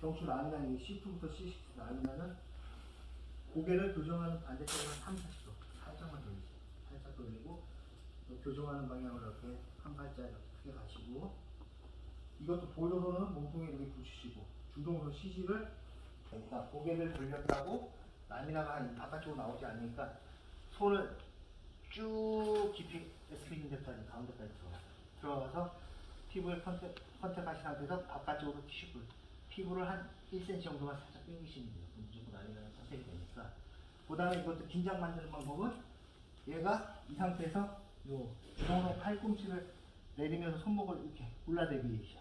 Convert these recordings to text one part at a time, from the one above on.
경추 라인이 C2부터 C6 나누면은 고개를 교정하는 반대쪽으로 3, 40도 살짝만 돌리세요. 살짝 돌리고 또 교정하는 방향으로 이렇게 한 발짝 이렇게 크게 가시고 이것도 보조로는 몸통에 이렇게 붙이시고 주동으로 CG를 그러니까 고개를 돌렸다고 라미나가 한 바깥쪽으로 나오지 않으니까 손을 쭉 깊이 스피닝 데까지 가운데까지 들어가 들어가서 피부에 컨택, 컨택하신 상태에서 바깥쪽으로 티슈를 피부를 한 1cm 정도만 살짝 당기시면 돼요. 그럼 무조건 라미나가 컨택이 되니까 그 다음에 이것도 긴장 만드는 방법은 얘가 이 상태에서 요 주동으로 팔꿈치를 내리면서 손목을 이렇게 올라대기셔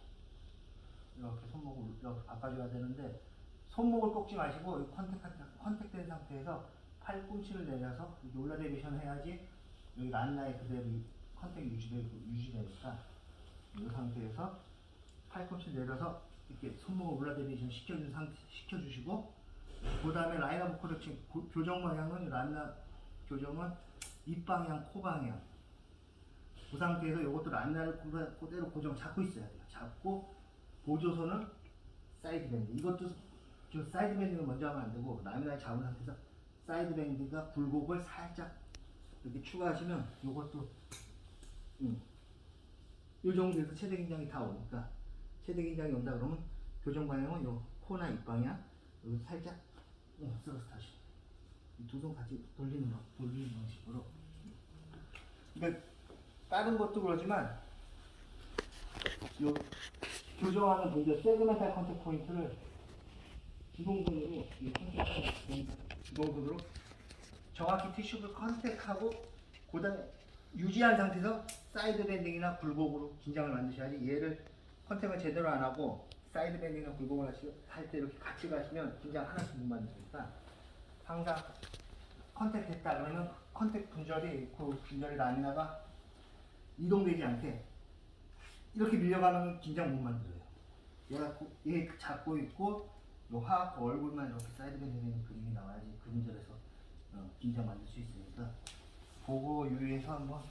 이렇게 손목을 이렇게 바꿔줘야 되는데 손목을 꺾지 마시고 이 컨택, 컨택된 상태에서 팔꿈치를 내려서 이렇게 올라대비션 해야지 여기 란나에 그대로 이 컨택이 유지되, 유지되니까 이 상태에서 팔꿈치를 내려서 이렇게 손목을 올라대비션 시켜준 상태, 시켜주시고 그 다음에 라인업 코렉션 고- 교정 방향은 란나 교정은 입 방향, 코 방향 그 상태에서 이것도 란나를 그대- 그대로 고정 잡고 있어야 돼요. 잡고 보조선은 사이드 밴드. 이것도 좀 사이드 밴딩을 먼저 하면 안 되고 라미나를 잡은 상태에서 사이드 밴드가 굴곡을 살짝 이렇게 추가하시면 이것도 음, 이 정도에서 최대 긴장이 다 오니까 최대 긴장이 온다 그러면 교정 방향은 요 코나 입 방향 여기 살짝 어, 쓰러서 다시 두 손 같이 돌리는 방 돌리는 방식으로. 그러니까 다른 것도 그러지만 요 교정하는 분들 세그멘탈 컨택 포인트를 주동근으로 주동근으로 정확히 티슈를 컨택하고 그다음에 유지한 상태에서 사이드 밴딩이나 굴곡으로 긴장을 만드셔야지 얘를 컨택을 제대로 안 하고 사이드 밴딩이나 굴곡을 할 때 이렇게 같이 가시면 긴장 하나씩 못 만드니까 항상 컨택 됐다 그러면 컨택 분절이 그 분절이 라미나가 이동되지 않게 이렇게 밀려가면 긴장 못 만들어요. 얘가 고- 얘 잡고 있고 요 하얗고 얼굴만 이렇게 사이드 밴딩 그림이 나와야지 그 분절에서 어, 긴장 만들 수 있으니까 보고 유의해서 한번